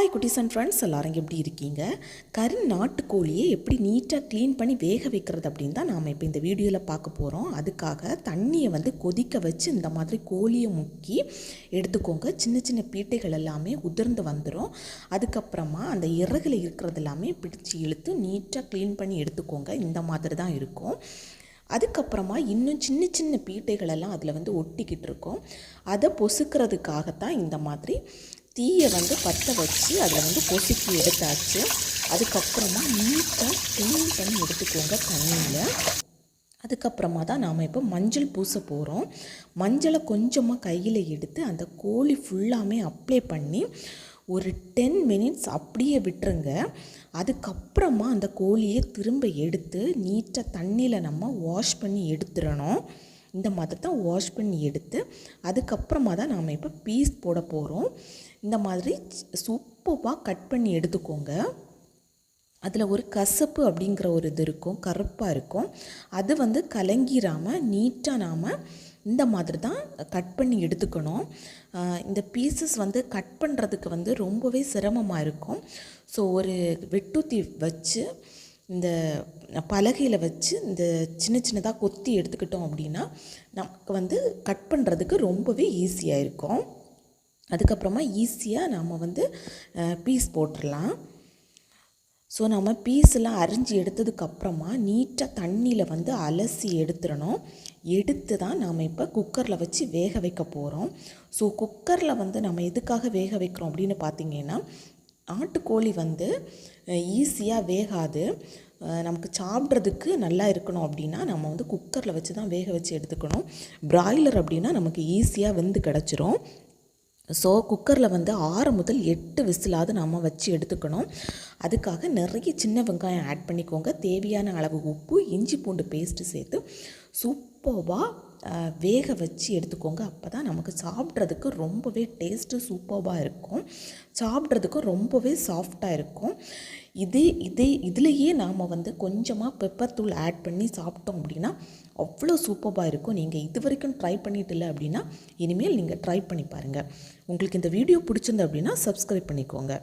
Hi குட்டீஸ் and friends எல்லாரும் எப்படி இருக்கீங்க? கறி நாட்டுக்கோழியை எப்படி நீட்டாக க்ளீன் பண்ணி வேக வைக்கிறது அப்படின்னு தான் நாம் இப்போ இந்த வீடியோவில் பார்க்க போகிறோம் அதுக்காக தண்ணியை வந்து கொதிக்க வச்சு இந்த மாதிரி கோழியை முக்கி எடுத்துக்கோங்க. சின்ன சின்ன பீட்டைகள் எல்லாமே உதிர்ந்து வந்துடும் அதுக்கப்புறமா அந்த இறகுல இருக்கிறது எல்லாமே பிடிச்சி இழுத்து நீட்டாக க்ளீன் பண்ணி எடுத்துக்கோங்க. இந்த மாதிரி தான் இருக்கும். அதுக்கப்புறமா இன்னும் சின்ன சின்ன பீட்டைகளெல்லாம் அதில் வந்து ஒட்டிக்கிட்டு இருக்கும். அதை பொசுக்கிறதுக்காகத்தான் இந்த மாதிரி தீயை வந்து பற்ற வச்சு அதில் வந்து பொசுக்கி எடுத்தாச்சு. அதுக்கப்புறமா நீட்டாக க்ளீன் பண்ணி எடுத்துக்கோங்க தண்ணியில். அதுக்கப்புறமா தான் நாம் இப்போ மஞ்சள் பூச போகிறோம் மஞ்சளை கொஞ்சமாக கையில் எடுத்து அந்த கோழி ஃபுல்லாமே அப்ளை பண்ணி ஒரு டென் மினிட்ஸ் அப்படியே விட்டுருங்க. அதுக்கப்புறமா அந்த கோழியை திரும்ப எடுத்து நீட்டாக தண்ணியில் நம்ம வாஷ் பண்ணி எடுத்துடணும். இந்த மாதிரி தான் வாஷ் பண்ணி எடுத்து அதுக்கப்புறமா தான் நாம் இப்போ பீஸ் போட போகிறோம் இந்த மாதிரி சூப்பராக கட் பண்ணி எடுத்துக்கோங்க. அதில் ஒரு கசப்பு அப்படிங்கிற ஒரு இது இருக்கும் கருப்பாக இருக்கும். அது வந்து கலங்கிராமல் நீட்டாக நாம் இந்த மாதிரி தான் கட் பண்ணி எடுத்துக்கணும். இந்த பீசஸ் வந்து கட் பண்ணுறதுக்கு வந்து ரொம்பவே சிரமமாக இருக்கும். ஸோ ஒரு வெட்டுத்தி வச்சு இந்த பலகையில் வச்சு இந்த சின்ன சின்னதாக கொத்தி எடுத்துக்கிட்டோம் அப்படின்னா நமக்கு வந்து கட் பண்ணுறதுக்கு ரொம்பவே ஈஸியாக இருக்கும். அதுக்கப்புறமா ஈஸியாக நாம் வந்து பீஸ் போட்டுடலாம் ஸோ நம்ம பீஸெலாம் அரிஞ்சு எடுத்ததுக்கப்புறமா நீட்டாக தண்ணியில் வந்து அலசி எடுத்துடணும். எடுத்து தான் நாம் இப்போ குக்கரில் வச்சு வேக வைக்க போகிறோம் ஸோ குக்கரில் வந்து நம்ம எதுக்காக வேக வைக்கிறோம் அப்படின்னு பார்த்தீங்கன்னா ஆட்டுக்கோழி வந்து ஈஸியாக வேகாது. நமக்கு சாப்பிட்றதுக்கு நல்லா இருக்கணும் அப்படின்னா நம்ம வந்து குக்கரில் வச்சு தான் வேக வச்சு எடுத்துக்கணும். பிராய்லர் அப்படின்னா நமக்கு ஈஸியாக வெந்து கிடச்சிரும். ஸோ குக்கரில் வந்து ஆறு முதல் எட்டு விசிலாவது நம்ம வச்சு எடுத்துக்கணும். அதுக்காக நிறைய சின்ன வெங்காயம் ஆட் பண்ணிக்கோங்க. தேவையான அளவு உப்பு இஞ்சி பூண்டு பேஸ்ட்டு சேர்த்து சூப்பர்வாக வேக வச்சு எடுத்துக்கோங்க. அப்போ தான் நமக்கு சாப்பிட்றதுக்கு ரொம்பவே டேஸ்ட்டு சூப்பராக இருக்கும். சாப்பிட்றதுக்கு ரொம்பவே சாஃப்டாக இருக்கும். இதே இதே இதுலேயே நாம் வந்து கொஞ்சமாக பெப்பர் தூள் ஆட் பண்ணி சாப்பிட்டோம் அப்படின்னா அவ்வளோ சூப்பராக இருக்கும். நீங்கள் இது வரைக்கும் ட்ரை பண்ணிட்டு இல்லை அப்படின்னா இனிமேல் நீங்கள் ட்ரை பண்ணி பாருங்கள் உங்களுக்கு இந்த வீடியோ பிடிச்சிருந்த அப்படின்னா சப்ஸ்கிரைப் பண்ணிக்கோங்க.